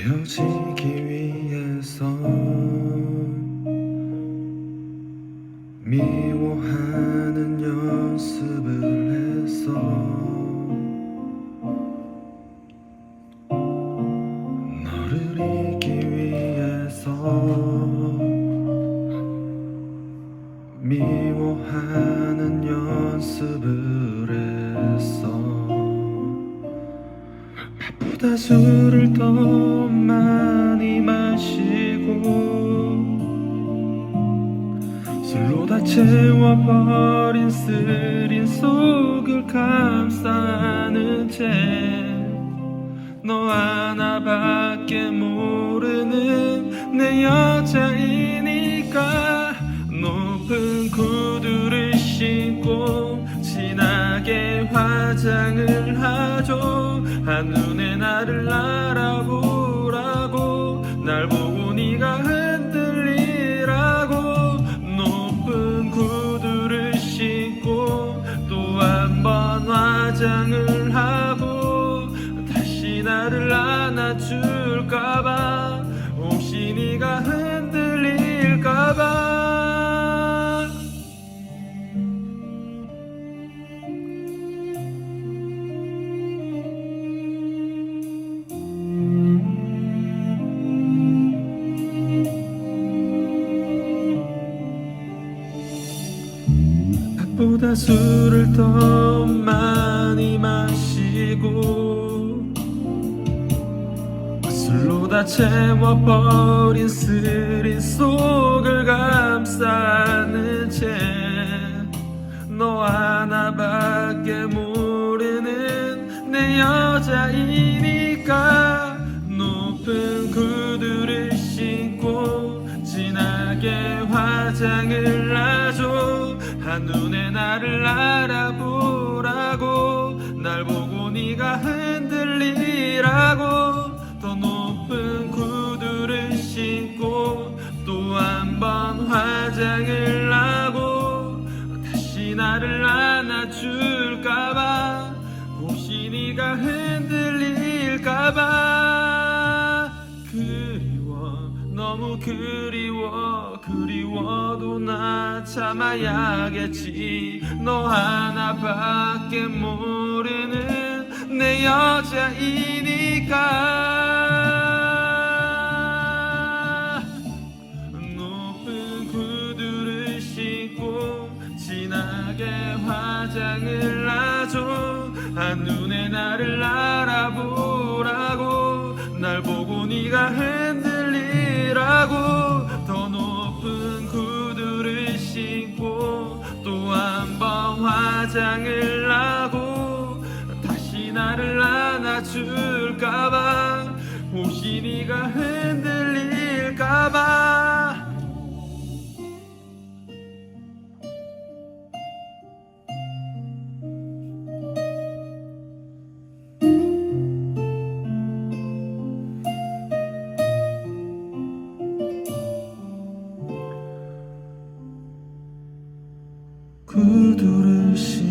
헤어지기 위해서 미워하는 연습을 했어 너를 잊기 위해서 미워하는 연습을 했어 밥보다 술을 더 채워버린 쓰린 속을 감싸는 채 너 하나밖에 모르는 내 여자이니까 높은 구두를 신고 진하게 화장을 하죠. 한눈에 나를 알아보라고 날 보고 화장을 하고 다시 나를 안아줄까봐 혹시 네가 흔들릴까봐. 밥보다 술을 더 다 채워버린 쓰린 속을 감싸는 채너 하나밖에 모르는 내 여자이니까. 높은 구두를 신고 진하게 화장을 하죠. 한눈에 나를 알아보라고. 날 보고 네가 줄까봐 혹시 네가 흔들릴까봐 그리워 너무 그리워 그리워도 나 참아야겠지. 너 하나밖에 모르는 내 여자이니까 화장을 하죠. 한눈에 나를 알아보라고. 날 보고 네가 흔들리라고. 더 높은 구두를 신고 또 한 번 화장을 하고. 다시 나를 안아줄까봐. 혹시 네가 흔들릴까봐 그들을 시